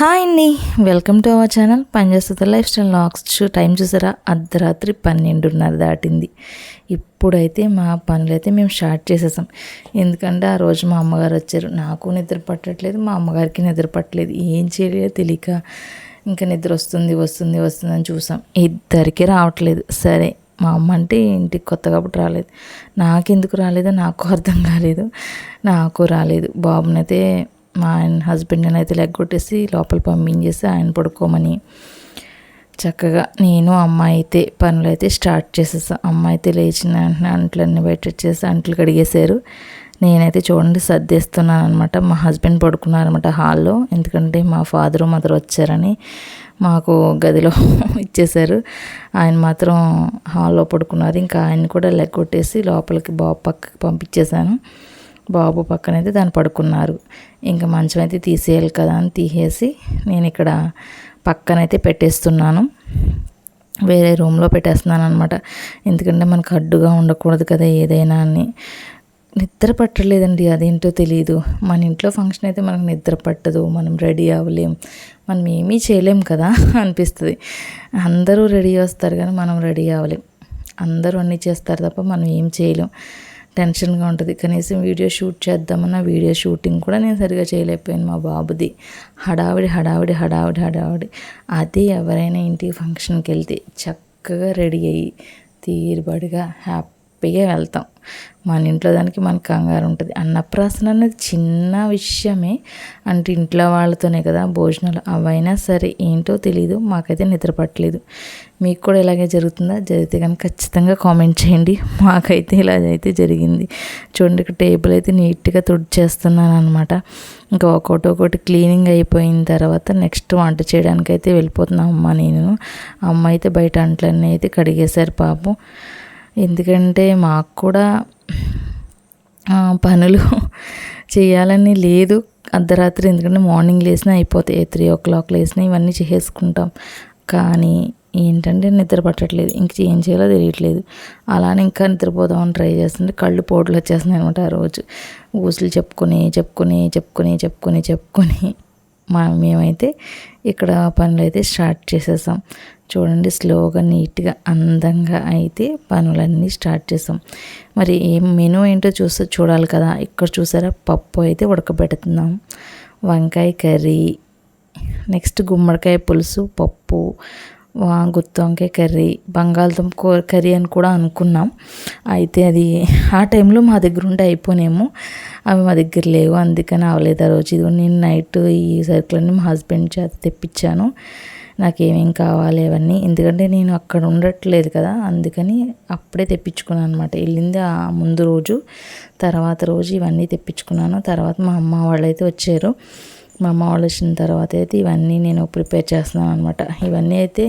Hi అండి. Welcome to our channel పనిచేస్తుంది life style lakhs. Time చూసారా? అర్ధరాత్రి పన్నెండున్నర దాటింది. ఇప్పుడైతే మా పనులైతే మేము స్టార్ట్ చేసేసాం. ఎందుకంటే ఆ రోజు మా అమ్మగారు వచ్చారు. నాకు నిద్ర పట్టట్లేదు మా అమ్మగారికి నిద్ర పట్టలేదు. ఏం చేయలేదో తెలియక ఇంకా నిద్ర వస్తుంది వస్తుంది వస్తుంది అని చూసాం. ఇద్దరికి రావట్లేదు. సరే మా అమ్మ అంటే ఇంటికి కొత్త కాబట్టి రాలేదు. నాకెందుకు రాలేదో నాకు అర్థం కాలేదు. నాకు రాలేదు. బాబునైతే మా ఆయన హస్బెండ్ని అయితే లెగ్గొట్టేసి లోపల పంపించేసి ఆయన పడుకోమని చక్కగా నేను అమ్మ అయితే పనులు అయితే స్టార్ట్ చేసేసా. అమ్మ అయితే లేచిన వెంటనే అంట్లన్నీ బయట వచ్చేసి అంట్లు కడిగేశారు. నేనైతే చూడండి సర్దేస్తున్నాను అనమాట మా హస్బెండ్ పడుకున్నారనమాట హాల్లో. ఎందుకంటే మా ఫాదరు మదర్ వచ్చారని మాకు గదిలో ఇచ్చేశారు. ఆయన మాత్రం హాల్లో పడుకున్నారు. ఇంకా ఆయన కూడా లెగ్గొట్టేసి లోపలికి బాబు పక్కకి పంపించేశాను. బాబు పక్కన అయితే దాన్ని పడుకున్నారు. ఇంకా మంచం అయితే తీసేయాలి కదా అని తీసేసి నేను ఇక్కడ పక్కనైతే పెట్టేస్తున్నాను. వేరే రూమ్లో పెట్టేస్తున్నాను అనమాట ఎందుకంటే మనకు అడ్డుగా ఉండకూడదు కదా ఏదైనా అని. నిద్ర పట్టలేదండి అదేంటో తెలియదు మన ఇంట్లో ఫంక్షన్ అయితే మనకు నిద్ర పట్టదు మనం రెడీ అవ్వలేం మనం ఏమీ చేయలేం కదా అనిపిస్తుంది. అందరూ రెడీ వస్తారు కానీ మనం రెడీ అవ్వలేం. అందరూ అన్నీ చేస్తారు తప్ప మనం ఏం చేయలేం. టెన్షన్గా ఉంటుంది. కనీసం వీడియో షూట్ చేద్దామన్న వీడియో షూటింగ్ కూడా నేను సరిగా చేయలేకపోయాను మా బాబుది. హడావిడి హడావిడి హడావిడి హడావిడి. అది ఎవరైనా ఇంటికి ఫంక్షన్కి వెళ్తే చక్కగా రెడీ అయ్యి తీరుబడిగా హ్యాపీగా వెళ్తాం. మన ఇంట్లో దానికి మన కంగారు ఉంటుంది. అన్నప్రాసన అనేది చిన్న విషయమే. అంటే ఇంట్లో వాళ్ళతోనే కదా భోజనాలు అవైనా సరే ఏంటో తెలియదు మాకైతే నిద్ర పట్టలేదు. మీకు కూడా ఇలాగే జరుగుతుందా? జరిగితే కానీ ఖచ్చితంగా కామెంట్ చేయండి. మాకైతే ఇలా అయితే జరిగింది. చూడండి ఇక్కడ టేబుల్ అయితే నీట్గా తుడిచేస్తున్నాను అనమాట ఇంకా ఒకటి ఒకటి క్లీనింగ్ అయిపోయిన తర్వాత నెక్స్ట్ వంట చేయడానికి అయితే వెళ్ళిపోతున్నాం అమ్మ నేను. అమ్మ అయితే బయట అంట్లన్నీ అయితే కడిగేశారు పాపం. ఎందుకంటే మాకు కూడా పనులు చేయాలని లేదు. అర్ధరాత్రి ఎందుకంటే మార్నింగ్ లేసినా అయిపోతాయి. త్రీ ఓ క్లాక్ లేసినా ఇవన్నీ చేసుకుంటాం కానీ ఏంటంటే నిద్ర పట్టట్లేదు. ఇంక ఏం చేయాలో తెలియట్లేదు. అలానే ఇంకా నిద్రపోదామని ట్రై చేస్తుంటే కళ్ళు పోట్లు వచ్చేస్తున్నాయి అనమాట ఆ రోజు. ఊసులు చెప్పుకొని చెప్పుకొని చెప్పుకొని చెప్పుకొని చెప్పుకొని. మా మేమైతే ఇక్కడ పనులు అయితే స్టార్ట్ చేసేసాం. చూడండి స్లోగా నీట్గా అందంగా అయితే పనులన్నీ స్టార్ట్ చేసాం. మరి ఏం మెనూ ఏంటో చూస్తే చూడాలి కదా. ఇక్కడ చూసారా? పప్పు అయితే ఉడకబెడుతున్నాం. వంకాయ కర్రీ నెక్స్ట్ గుమ్మడికాయ పులుసు పప్పు గుత్తొంకాయ కర్రీ బంగాళదుంప కర్రీ అని కూడా అనుకున్నాం. అయితే అది ఆ టైంలో మా దగ్గర ఉంటే అయిపోనేమో అవి మా దగ్గర లేవు అందుకని అవలేదు ఆ రోజు. ఇది నేను నైట్ ఈ సరుకులన్నీ మా హస్బెండ్ చేత తెప్పించాను. నాకేమేం కావాలి అవన్నీ. ఎందుకంటే నేను అక్కడ ఉండట్లేదు కదా అందుకని అప్పుడే తెప్పించుకున్నాను అనమాట వెళ్ళింది ఆ ముందు రోజు తర్వాత రోజు ఇవన్నీ తెప్పించుకున్నాను. తర్వాత మా అమ్మ వాళ్ళు అయితే వచ్చారు. మా అమ్మ వాళ్ళు వచ్చిన తర్వాత అయితే ఇవన్నీ నేను ప్రిపేర్ చేస్తున్నాను అనమాట ఇవన్నీ అయితే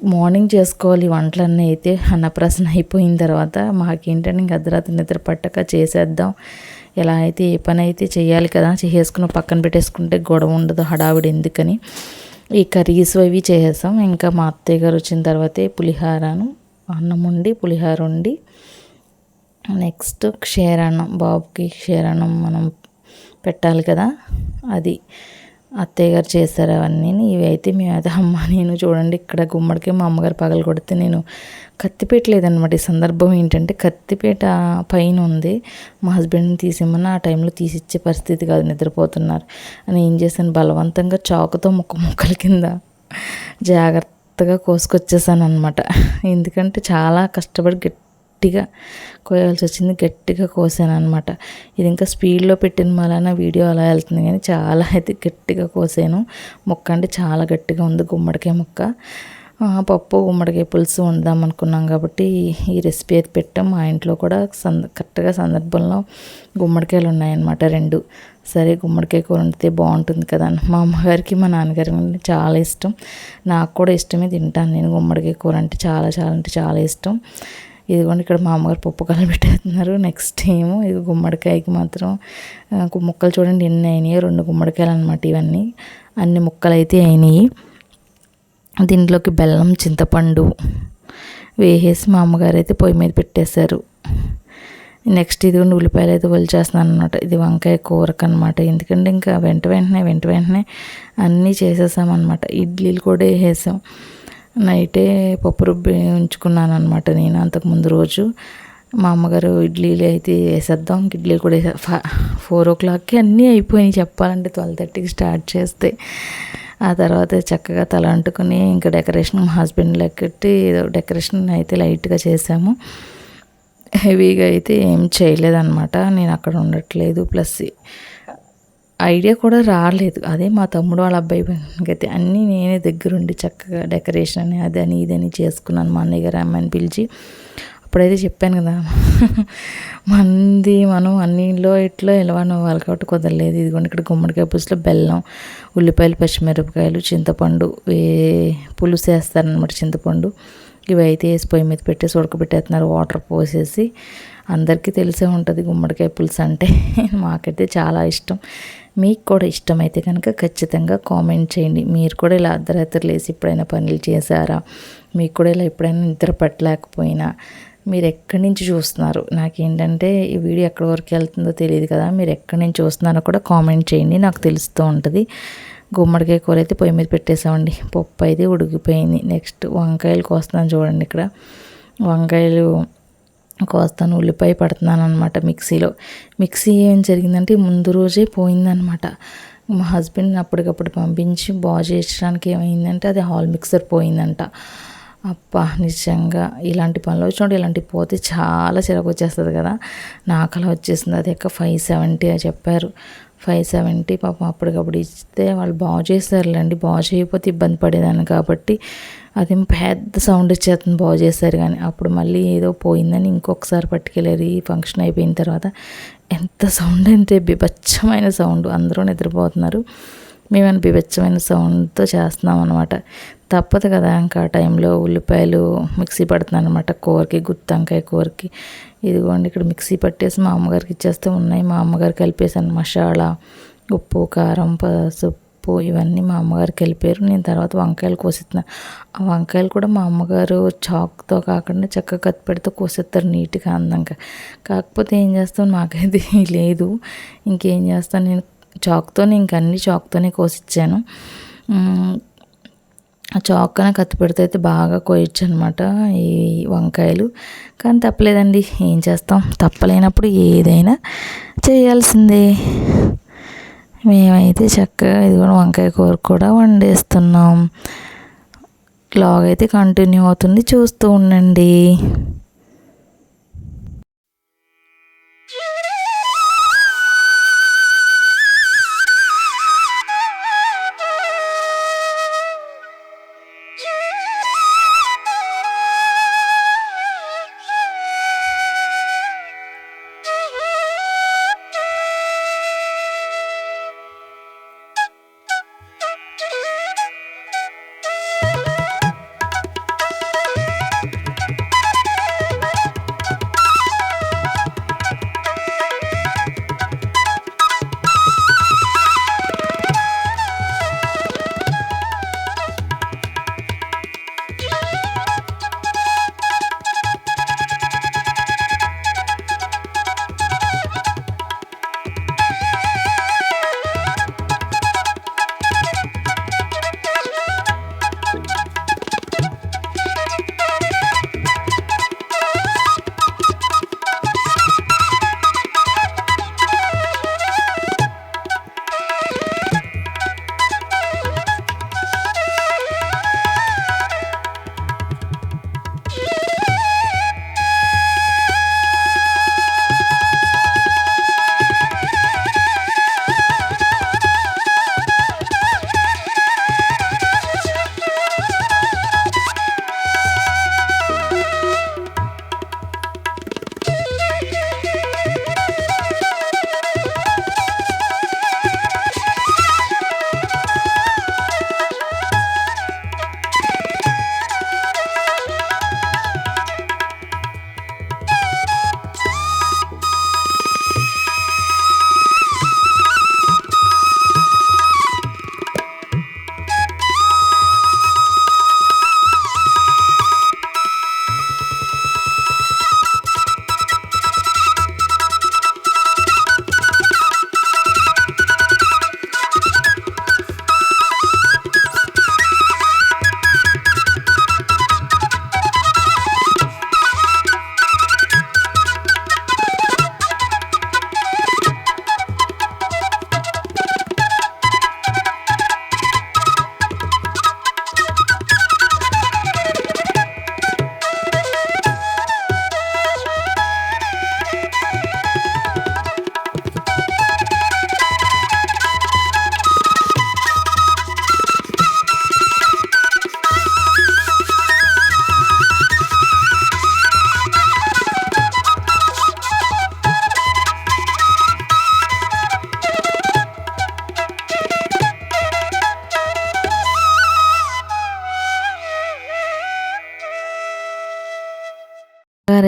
మార్నింగ్ చేసుకోవాలి వంటలన్నీ అయితే. అన్నప్రాసన అయిపోయిన తర్వాత మాకేంటంటే ఇంక అర్ధరాత్రి నిద్ర పట్టక చేసేద్దాం. ఎలా అయితే ఏ పని అయితే చేయాలి కదా చేసుకుని పక్కన పెట్టేసుకుంటే గొడవ ఉండదు హడావిడి ఎందుకని. ఈ కర్రీస్ అవి చేసేసాం. ఇంకా మా అత్తయ్య గారు వచ్చిన తర్వాతే పులిహారను అన్నం వండి పులిహార వండి. నెక్స్ట్ క్షీరాన్నం బాబుకి క్షీరాన్నం మనం పెట్టాలి కదా. అది అత్తయ్య గారు చేస్తారు అవన్నీ. ఇవైతే అయితే అయితే అమ్మ నేను చూడండి ఇక్కడ గుమ్మడికి మా అమ్మగారు పగలు కొడితే నేను కత్తిపేట లేదనమాట ఈ సందర్భం ఏంటంటే కత్తిపేట పైన ఉంది. మా హస్బెండ్ని తీసేమన్నా ఆ టైంలో తీసిచ్చే పరిస్థితి కాదు నిద్రపోతున్నారు. అని ఏం చేశాను బలవంతంగా చాకుతో ముక్క ముక్కల కింద జాగ్రత్తగా కోసుకొచ్చేసాను అనమాట ఎందుకంటే చాలా కష్టపడి గట్టి గట్టిగా కోయాల్సి వచ్చింది. గట్టిగా కోసాను అనమాట ఇది ఇంకా స్పీడ్లో పెట్టిన మళ్ళా వీడియో అలా వెళ్తుంది కానీ చాలా అయితే గట్టిగా కోసాను. మొక్క అంటే చాలా గట్టిగా ఉంది గుమ్మడికాయ మొక్క. పప్పు గుమ్మడికాయ పులుసు వండుదాం అనుకున్నాం కాబట్టి ఈ రెసిపీ అయితే పెట్టాం. మా ఇంట్లో కూడా సంద కరెక్ట్గా సందర్భంలో గుమ్మడికాయలు ఉన్నాయన్నమాట రెండు. సరే గుమ్మడికాయ కూర వండితే బాగుంటుంది కదా అని. మా అమ్మగారికి మా నాన్నగారికి చాలా ఇష్టం. నాకు కూడా ఇష్టమే తింటాను నేను గుమ్మడికాయ కూర అంటే. చాలా చాలా అంటే చాలా ఇష్టం. ఇదిగోండి ఇక్కడ మా అమ్మగారు పప్పు కల పెట్టేస్తున్నారు. నెక్స్ట్ ఏమో ఇది గుమ్మడికాయకి మాత్రం ముక్కలు చూడండి ఎన్ని అయినాయి రెండు గుమ్మడికాయలు అనమాట ఇవన్నీ. అన్ని ముక్కలు అయితే అయినాయి. దీంట్లోకి బెల్లం చింతపండు వేసేసి మా అమ్మగారు అయితే పొయ్యి మీద పెట్టేశారు. నెక్స్ట్ ఇది ఉల్లిపాయలు అయితే ఒలిచేస్తున్నాను అనమాట ఇది వంకాయ కూరకు అనమాట ఎందుకంటే ఇంకా వెంట వెంటనే వెంట వెంటనే అన్నీ చేసేసామన్నమాట. ఇడ్లీలు కూడా వేసేసాం. నైటే పప్పు రుబ్బి ఉంచుకున్నాను అనమాట నేను అంతకుముందు రోజు. మా అమ్మగారు ఇడ్లీలు అయితే వేసేద్దాం ఇడ్లీ కూడా వేసే ఫోర్ ఓ క్లాక్కి అన్నీ అయిపోయినాయి చెప్పాలంటే ట్వెల్వ్ థర్టీకి స్టార్ట్ చేస్తే. ఆ తర్వాత చక్కగా తల అంటుకుని ఇంకా డెకరేషన్ మా హస్బెండ్ లెక్కట్టి ఏదో డెకరేషన్ అయితే లైట్గా చేసాము. హెవీగా అయితే ఏం చేయలేదన్నమాట నేను అక్కడ ఉండట్లేదు. ప్లస్ ఐడియా కూడా రాలేదు. అదే మా తమ్ముడు వాళ్ళ అబ్బాయి అయితే అన్నీ నేనే దగ్గరుండి చక్కగా డెకరేషన్ అని అదని ఇదని చేసుకున్నాను మా అన్నయ్య గారు అమ్మని పిలిచి. అప్పుడైతే చెప్పాను కదా మంది మనం అన్నిలో ఇట్లో ఎలవాను వాళ్ళు కాబట్టి కుదరలేదు. ఇదిగోండి ఇక్కడ గుమ్మడికాయ పులుసులో బెల్లం ఉల్లిపాయలు పచ్చిమిరపకాయలు చింతపండు వే పులుసు వేస్తారనమాట చింతపండు. ఇవి అయితే వేసి పొయ్యి మీద పెట్టేసి ఉడకబెట్టేస్తున్నారు వాటర్ పోసేసి. అందరికీ తెలిసే ఉంటుంది గుమ్మడికాయ పులుసు అంటే. మాకైతే చాలా ఇష్టం. మీకు కూడా ఇష్టమైతే కనుక ఖచ్చితంగా కామెంట్ చేయండి. మీరు కూడా ఇలా అర్ధరాత్రులు లేసి ఎప్పుడైనా పనులు చేశారా? మీకు కూడా ఇలా ఎప్పుడైనా నిద్ర పట్టలేకపోయినా? మీరు ఎక్కడి నుంచి చూస్తున్నారు? నాకేంటంటే ఈ వీడియో ఎక్కడి వరకు వెళ్తుందో తెలియదు కదా. మీరు ఎక్కడి నుంచి చూస్తున్నారో కూడా కామెంట్ చేయండి. నాకు తెలుస్తూ ఉంటుంది. గుమ్మడికాయ కూర అయితే పొయ్యి మీద పెట్టేసామండి పప్పు అయితే ఉడికిపోయింది. నెక్స్ట్ వంకాయలు కోస్తున్నాను చూడండి ఇక్కడ. వంకాయలు కోస్తాను ఉల్లిపాయ పడుతున్నాను అనమాట మిక్సీలో. మిక్సీ ఏం జరిగిందంటే ముందు రోజే పోయిందనమాట మా హస్బెండ్ అప్పటికప్పుడు పంపించి బాగు చేయించడానికి ఏమైందంటే అది హాల్ మిక్సర్ పోయిందంట. అబ్బా నిజంగా ఇలాంటి పనులు వచ్చినప్పుడు ఇలాంటివి పోతే చాలా చిరాకు వచ్చేస్తుంది కదా. నాకు అలా వచ్చేసింది అది ఎక్క ఫైవ్ సెవెంటీ అని చెప్పారు. ఫైవ్ సెవెంటీ పాపం అప్పటికప్పుడు ఇస్తే వాళ్ళు బాగు చేస్తారులేండి. బాగు చేయకపోతే ఇబ్బంది పడేదాన్ని కాబట్టి అది పెద్ద సౌండ్ ఇచ్చేస్తుంది బాగు చేశారు కానీ అప్పుడు మళ్ళీ ఏదో పోయిందని ఇంకొకసారి పట్టుకెళ్ళారు ఈ ఫంక్షన్ అయిపోయిన తర్వాత. ఎంత సౌండ్ అంటే బిభత్సమైన సౌండ్ అందరూ నిద్రపోతున్నారు. మేము బిభత్సమైన సౌండ్తో చేస్తున్నాం అనమాట తప్పదు కదా ఇంకా ఆ టైంలో ఉల్లిపాయలు మిక్సీ పడుతున్నాను అనమాట కూరకి గుత్తంకాయ కూరకి. ఇదిగోండి ఇక్కడ మిక్సీ పట్టేసి మా అమ్మగారికి ఇచ్చేస్తే ఉన్నాయి. మా అమ్మగారు కలిపేసాను మసాలా ఉప్పు కారం పసుపు ఇవన్నీ మా అమ్మగారికి వెళ్ళిపోయారు. నేను తర్వాత వంకాయలు కోసిస్తున్నాను ఆ వంకాయలు కూడా మా అమ్మగారు చాక్తో కాకుండా చక్కగా కత్తి పెడితే కోసేస్తారు నీట్గా అందంగా. కాకపోతే ఏం చేస్తాను మాకైతే లేదు. ఇంకేం చేస్తాను నేను చాక్తోనే ఇంక అన్ని చాక్తోనే కోసిచ్చాను. ఆ చాక్కన కత్తి పెడితే అయితే బాగా కోయచ్చు అనమాట ఈ వంకాయలు. కానీ తప్పలేదండి ఏం చేస్తాం? తప్పలేనప్పుడు ఏదైనా చేయాల్సిందే. మేమైతే చక్కగా ఇది కూడా వంకాయ కూర కూడా వండేస్తున్నాం. లాగ్ అయితే కంటిన్యూ అవుతుంది. చూస్తూ ఉండండి.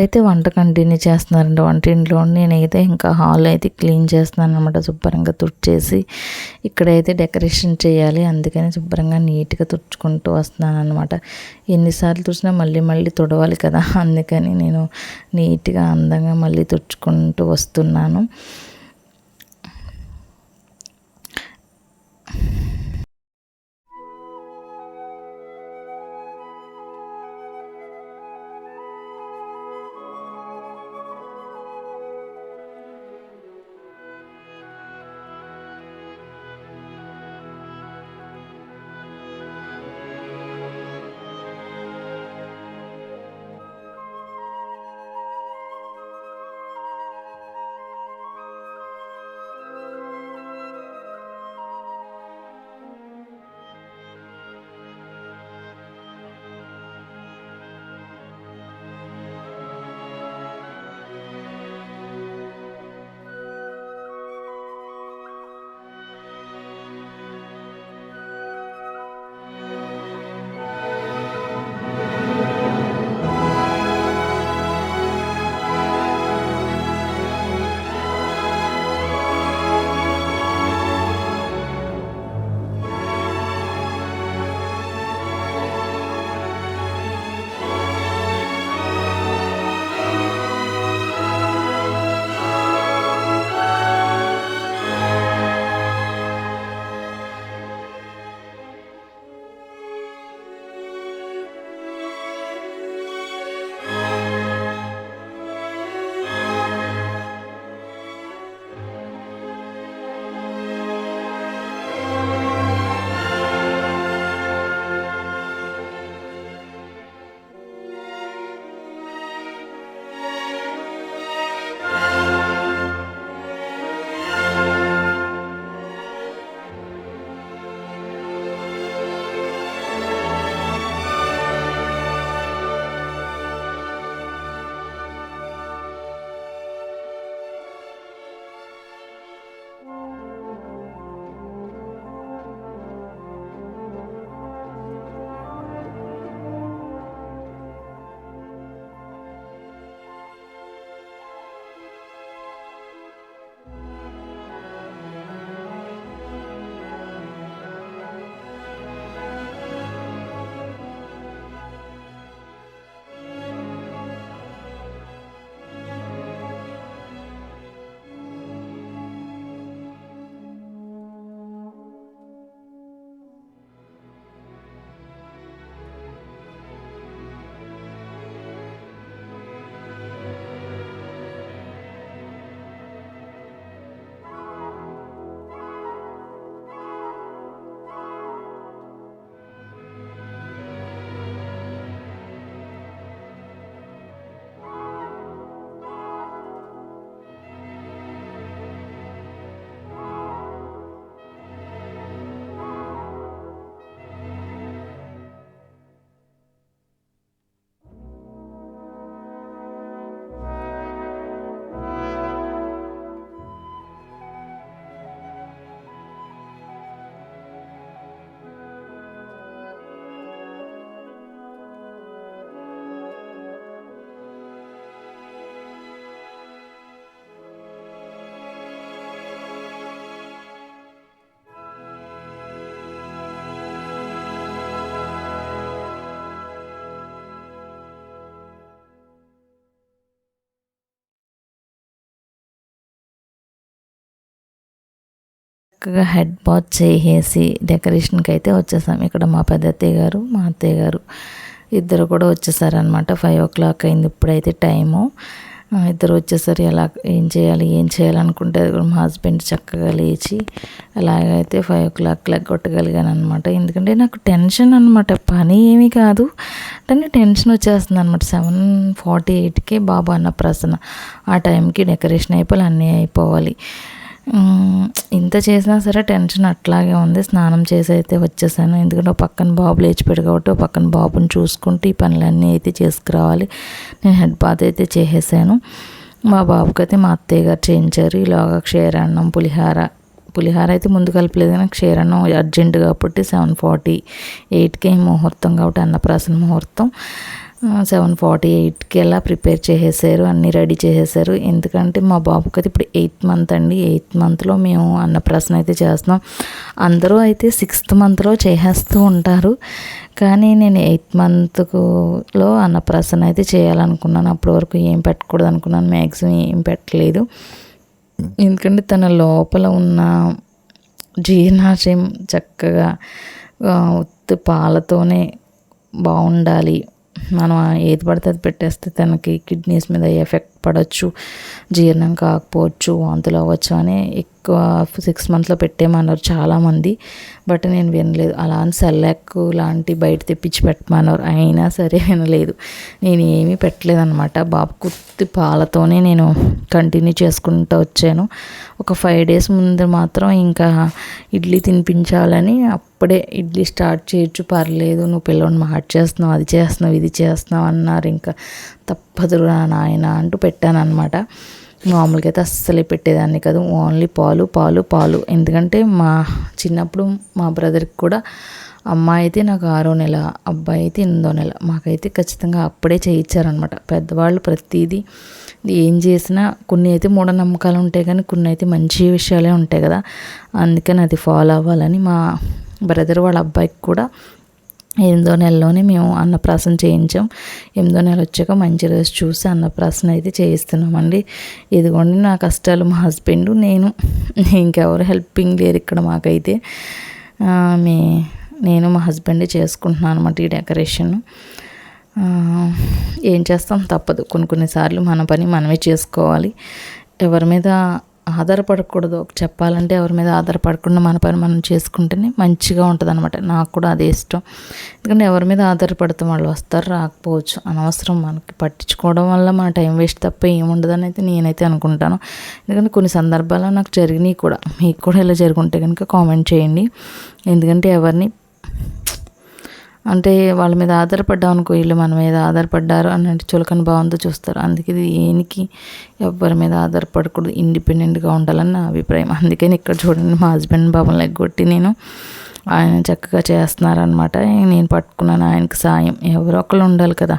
అయితే వంట కంటిన్యూ చేస్తున్నారండి. వంటింట్లో నేనైతే ఇంకా హాల్ అయితే క్లీన్ చేస్తున్నాను అనమాట శుభ్రంగా తుడిచేసి ఇక్కడైతే డెకరేషన్ చేయాలి. అందుకని శుభ్రంగా నీట్గా తుడుచుకుంటూ వస్తున్నాను అనమాట ఎన్నిసార్లు తుడిచినా మళ్ళీ మళ్ళీ తుడవాలి కదా. అందుకని నేను నీట్గా అందంగా మళ్ళీ తుడుచుకుంటూ వస్తున్నాను. చక్కగా హెడ్ బాత్ చేసేసి డెకరేషన్కి అయితే వచ్చేసాం. ఇక్కడ మా పెద్ద అత్తయ్య గారు మా అత్తయ్య గారు ఇద్దరు కూడా వచ్చేసారనమాట ఫైవ్ ఓ క్లాక్ అయింది ఇప్పుడైతే టైము. ఇద్దరు వచ్చేసరి ఎలా ఏం చేయాలి ఏం చేయాలనుకుంటే అది కూడా మా హస్బెండ్ చక్కగా లేచి అలాగైతే ఫైవ్ ఓ క్లాక్ లెగ్ కొట్టగలిగాను అనమాట ఎందుకంటే నాకు టెన్షన్ అనమాట పని ఏమీ కాదు. అంటే టెన్షన్ వచ్చేస్తుంది అనమాట సెవెన్ ఫార్టీ ఎయిట్కి బాబు అన్న ప్రసన్న ఆ టైంకి డెకరేషన్ అయిపోవాలి అన్నీ అయిపోవాలి. ఇంత చేసినా సరే టెన్షన్ అట్లాగే ఉంది. స్నానం చేసి అయితే వచ్చేసాను. ఎందుకంటే ఒక పక్కన బాబు లేచిపోయాడు కాబట్టి ఒక పక్కన బాబుని చూసుకుంటూ ఈ పనులన్నీ అయితే చేసుకురావాలి. నేను హెడ్ బాత్ అయితే చేసేసాను. మా బాబుకి అయితే మా అత్తయ్య గారు చేయించారు. ఇలాగా క్షీరాన్నం పులిహార పులిహార అయితే ముందు కలపలేదు కానీ క్షీరాన్నం అర్జెంట్ కాబట్టి సెవెన్ ఫార్టీ ఎయిట్కి ముహూర్తం కాబట్టి అన్నప్రాసన ముహూర్తం. సెవెన్ ఫార్టీ ఎయిట్కి అలా ప్రిపేర్ చేసేసారు అన్నీ రెడీ చేసేసారు. ఎందుకంటే మా బాబుకి అయితే ఇప్పుడు ఎయిత్ మంత్ అండి. ఎయిత్ మంత్లో మేము అన్నప్రాసన అయితే చేస్తున్నాం. అందరూ అయితే సిక్స్త్ మంత్లో చేసేస్తూ ఉంటారు. కానీ నేను ఎయిత్ మంత్లో అన్నప్రాసన అయితే చేయాలనుకున్నాను. అప్పటి వరకు ఏం పెట్టకూడదు అనుకున్నాను. మ్యాక్సిమం ఏం పెట్టలేదు. ఎందుకంటే తన లోపల ఉన్న జీర్ణాశయం చక్కగా ఉత్తి పాలతోనే బాగుండాలి మనం ఏది పడితే అది పెట్టేస్తే తనకి కిడ్నీస్ మీద ఎఫెక్ట్ పడవచ్చు జీర్ణం కాకపోవచ్చు వాంతులు అవ్వచ్చు అని సిక్స్ మంత్స్లో పెట్టేమన్నారు చాలామంది బట్ నేను వినలేదు. అలా అని సెల్లాక్ లాంటి బయట తెప్పించి పెట్టమన్నారు. అయినా సరే వినలేదు. నేను ఏమీ పెట్టలేదన్నమాట. బాబు కుత్తి పాలతోనే నేను కంటిన్యూ చేసుకుంటూ వచ్చాను. ఒక ఫైవ్ డేస్ ముందు మాత్రం ఇంకా ఇడ్లీ తినిపించాలని అప్పుడే ఇడ్లీ స్టార్ట్ చేయొచ్చు పర్లేదు. నువ్వు పిల్లల్ని మాట చేస్తున్నావు అది చేస్తున్నావు ఇది చేస్తున్నావు అన్నారు. ఇంకా తప్పదురా నాయన అంటూ పెట్టాను అనమాట మామూలుగా అయితే అస్సలే పెట్టేదాన్ని కాదు. ఓన్లీ పాలు పాలు పాలు. ఎందుకంటే మా చిన్నప్పుడు మా బ్రదర్కి కూడా అమ్మాయి అయితే నాకు ఆరో నెల అబ్బాయి అయితే ఎనిమిదో నెల. మాకైతే ఖచ్చితంగా అప్పుడే చేయించారనమాట పెద్దవాళ్ళు ప్రతిదీ ఏం చేసినా కొన్ని అయితే మూఢనమ్మకాలు ఉంటాయి కానీ కొన్ని అయితే మంచి విషయాలే ఉంటాయి కదా. అందుకని అది ఫాలో అవ్వాలని మా బ్రదర్ వాళ్ళ అబ్బాయికి కూడా ఎనిమిదో నెలలోనే మేము అన్నప్రాసన చేయించాం. ఎనిమిదో నెల వచ్చాక మంచి రోజు చూసి అన్నప్రాసన అయితే చేయిస్తున్నామండి. ఇదిగోండి నా కష్టాలు మా హస్బెండ్ నేను ఇంకెవరు హెల్పింగ్ లేరు ఇక్కడ మాకైతే. మీ నేను మా హస్బెండే చేసుకుంటున్నాను అనమాట ఈ డెకరేషన్. ఏం చేస్తాం? తప్పదు. కొన్ని కొన్నిసార్లు మన పని మనమే చేసుకోవాలి. ఎవరి మీద ఆధారపడకూడదు. చెప్పాలంటే ఎవరి మీద ఆధారపడకుండా మన పని మనం చేసుకుంటేనే మంచిగా ఉంటుంది అనమాట నాకు కూడా అదే ఇష్టం. ఎందుకంటే ఎవరి మీద ఆధారపడితే వాళ్ళు వస్తారు రాకపోవచ్చు. అనవసరం మనకి పట్టించుకోవడం వల్ల మన టైం వేస్ట్ తప్ప ఏముండదని అయితే నేనైతే అనుకుంటాను. ఎందుకంటే కొన్ని సందర్భాల్లో నాకు జరిగినాయి కూడా. మీకు కూడా ఇలా జరుగుంటే కనుక కామెంట్ చేయండి. ఎందుకంటే ఎవరిని అంటే వాళ్ళ మీద ఆధారపడ్డాం అనుకో వీళ్ళు మన మీద ఆధారపడ్డారు అన్నట్టు చులకన భావంతో చూస్తారు. అందుకే దేనికి ఎవరి మీద ఆధారపడకూడదు ఇండిపెండెంట్గా ఉండాలని నా అభిప్రాయం. అందుకని ఇక్కడ చూడండి మా హస్బెండ్ బాబుని లెగ్గొట్టి నేను ఆయన చక్కగా చేస్తున్నారనమాట నేను పట్టుకున్నాను ఆయనకి సాయం. ఎవరో ఒకళ్ళు ఉండాలి కదా.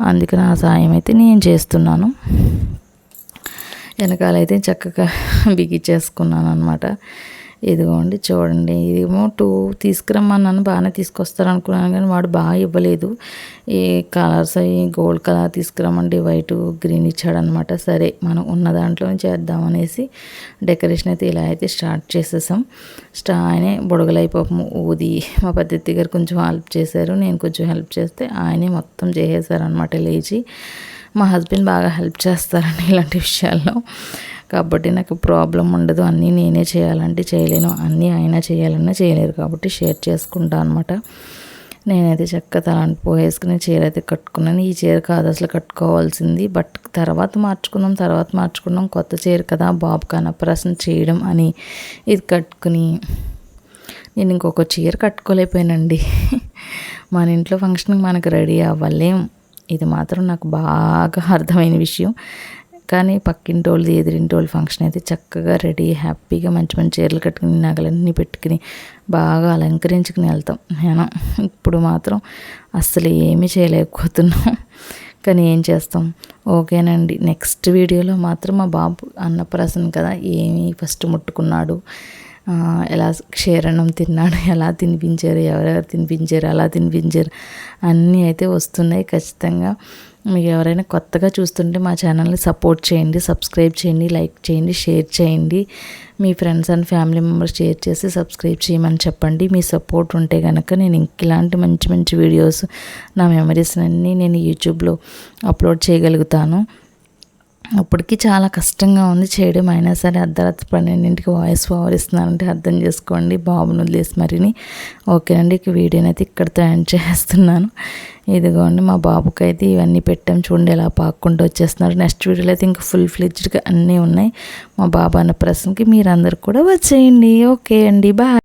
అందుకని ఆ సాయం అయితే నేను చేస్తున్నాను. వెనకాలైతే చక్కగా బిగించేసుకున్నాను అనమాట ఇదిగోండి చూడండి. ఇదేమో టూ తీసుకురమ్మన్నాను బాగానే తీసుకొస్తారు అనుకున్నాను కానీ వాడు బాగా ఇవ్వలేదు. ఈ కలర్స్ అవి గోల్డ్ కలర్ తీసుకురమ్మండి వైట్ గ్రీన్ ఇచ్చాడనమాట. సరే మనం ఉన్న దాంట్లో చేద్దామనేసి డెకరేషన్ అయితే ఇలా అయితే స్టార్ట్ చేసేసాం. స్టా ఆయనే బుడగలైపోము ఊది. మా పద్ధతి గారు కొంచెం హెల్ప్ చేశారు నేను కొంచెం హెల్ప్ చేస్తే ఆయనే మొత్తం చేసేసారనమాట లేచి. మా హస్బెండ్ బాగా హెల్ప్ చేస్తారండి ఇలాంటి విషయాల్లో. కాబట్టి నాకు ప్రాబ్లం ఉండదు. అన్నీ నేనే చేయాలంటే చేయలేను. అన్నీ ఆయన చేయాలన్నా చేయలేరు కాబట్టి షేర్ చేసుకుంటా అనమాట నేనైతే చక్కగా తలాంటి పోయేసుకుని చీర అయితే కట్టుకున్నాను. ఈ చీర కాదు అసలు కట్టుకోవాల్సింది. బట్ తర్వాత మార్చుకున్నాం తర్వాత మార్చుకున్నాం కొత్త చీర కదా బాబు కనప్రసన చేయడం అని ఇది కట్టుకుని నేను ఇంకొక చీర కట్టుకోలేకపోయానండి. మన ఇంట్లో ఫంక్షన్కి మనకు రెడీ అవ్వలేం. ఇది మాత్రం నాకు బాగా అర్థమైన విషయం. కానీ పక్కింటి వాళ్ళది ఎదిరింటి వాళ్ళు ఫంక్షన్ అయితే చక్కగా రెడీ హ్యాపీగా మంచి మంచి చీరలు కట్టుకుని నగలన్నీ పెట్టుకుని బాగా అలంకరించుకుని వెళ్తాం. నేను ఇప్పుడు మాత్రం అస్సలు ఏమీ చేయలేకపోతున్నాం. కానీ ఏం చేస్తాం? ఓకేనండి. నెక్స్ట్ వీడియోలో మాత్రం మా బాబు అన్నప్రాసన కదా ఏమి ఫస్ట్ ముట్టుకున్నాడు. ఎలా క్షీరణం తిన్నాడు ఎలా తినిపించారు ఎవరెవరు తినిపించారు అలా తినిపించారు అన్నీ అయితే వస్తున్నాయి ఖచ్చితంగా. మీకు ఎవరైనా కొత్తగా చూస్తుంటే మా ఛానల్ని సపోర్ట్ చేయండి సబ్స్క్రైబ్ చేయండి లైక్ చేయండి షేర్ చేయండి. మీ friends and family members share చేసి సబ్స్క్రైబ్ చేయమని చెప్పండి. మీ సపోర్ట్ ఉంటే కనుక నేను ఇంక ఇలాంటి మంచి మంచి వీడియోస్ నా మెమరీస్ అన్నీ నేను యూట్యూబ్లో అప్లోడ్ చేయగలుగుతాను. అప్పటికి చాలా కష్టంగా ఉంది. చేయడం అయినా సరే అర్ధరాత్రి పన్నెండింటికి వాయిస్ ఓవర్ అర్థం చేసుకోండి. బాబును వదిలేసి మరిని. ఓకేనండి ఇక వీడియోని అయితే ఇక్కడితో ఎండ్ చేస్తున్నాను. ఇదిగోండి మా బాబుకి అయితే ఇవన్నీ పెట్టాం. చూడండి ఎలా పాక్కుంటూ వచ్చేస్తున్నారు. నెక్స్ట్ వీడియోలో అయితే ఇంకా ఫుల్ ఫ్లెడ్జ్డ్గా అన్నీ ఉన్నాయి. మా బాబు అన్న ప్రశ్నకి మీరందరూ కూడా వచ్చేయండి. ఓకే అండి బాయ్.